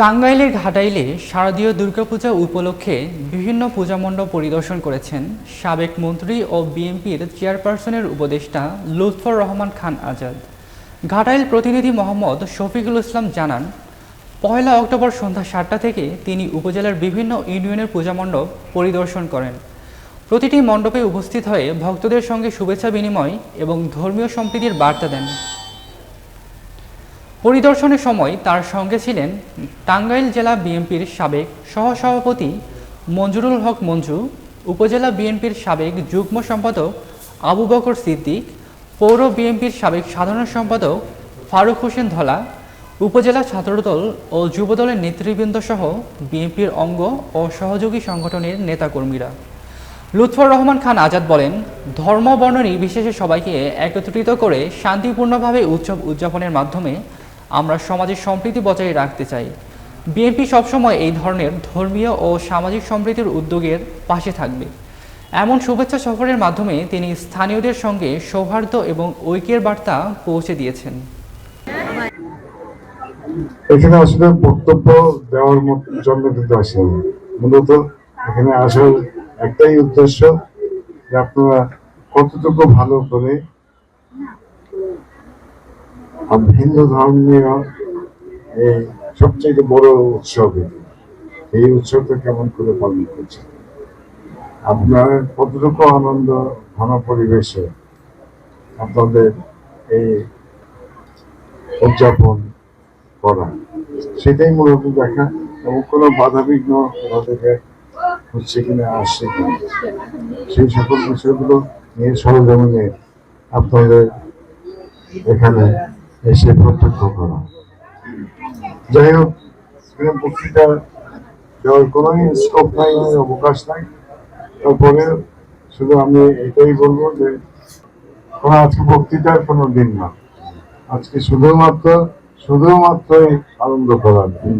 টাঙ্গাইলের ঘাটাইলে শারদীয় দুর্গাপূজা উপলক্ষে বিভিন্ন পূজা মণ্ডপ পরিদর্শন করেছেন সাবেক মন্ত্রী ও বিএনপির চেয়ারপারসনের উপদেষ্টা লুৎফর রহমান খান আজাদ। ঘাটাইল প্রতিনিধি মোহাম্মদ শফিকুল ইসলাম জানান, পয়লা অক্টোবর সন্ধ্যা সাতটা থেকে তিনি উপজেলার বিভিন্ন ইউনিয়নের পূজা মণ্ডপ পরিদর্শন করেন। প্রতিটি মণ্ডপে উপস্থিত হয়ে ভক্তদের সঙ্গে শুভেচ্ছা বিনিময় এবং ধর্মীয় সম্প্রীতির বার্তা দেন। পরিদর্শনের সময় তার সঙ্গে ছিলেন টাঙ্গাইল জেলা বিএনপির সাবেক সহসভাপতি মঞ্জুরুল হক মঞ্জু, উপজেলা বিএনপির সাবেক যুগ্ম সম্পাদক আবু বকর সিদ্দিক, পৌর বিএনপির সাবেক সাধারণ সম্পাদক ফারুক হোসেন ধলা, উপজেলা ছাত্রদল ও যুবদলের নেতৃবৃন্দ সহ বিএনপির অঙ্গ ও সহযোগী সংগঠনের নেতাকর্মীরা। লুৎফর রহমান খান আজাদ বলেন ধর্ম বর্ণ নির্বিশেষে সবাইকে একত্রিত করে শান্তিপূর্ণভাবে উৎসব উদযাপনের মাধ্যমে আমরা সমাজের সম্প্রীতি বজায় রাখতে চাই। বিএনপি সবসময় এই ধরনের ধর্মীয় ও সামাজিক সম্প্রীতির উদ্যোগের পাশে থাকবে। এমন শুভেচ্ছা সফরের মাধ্যমে তিনি স্থানীয়দের সঙ্গে সৌহার্দ্য এবং ঐক্যের বার্তা পৌঁছে দিয়েছেন। এখানে আসলে বক্তব্য দেওয়ার জন্য কিন্তু আসেনি। মূলত এখানে আসার একটাই উদ্দেশ্য যে আপনারা কতটুকু ভালো করে ভিন্ন ধর্মীয় এই সবচেয়ে বড় উৎসব। এই উৎসবটা কেমন করে পালন করছে আপনার কতটুকু আনন্দ ঘন পরিবেশে আপনাদের এই উদযাপন করা সেটাই মূলত দেখা এবং কোনো বাধা বিঘ্ন আমাদেরকে হচ্ছে কিনা আসছে কিনা সেই সকল বিষয়গুলো নিয়ে সরজমিনে আপনাদের এখানে এসে প্রত্যক্ষ করা। যাই হোক বক্তৃতা দেওয়ার কোনো স্কোপ নাই অবকাশ নাই। তারপরে শুধু আমি এটাই বলব যে, কোনো আজকে বক্তৃতার কোনো দিন না। আজকে শুধুমাত্র, শুধুমাত্রই আনন্দ করার দিন।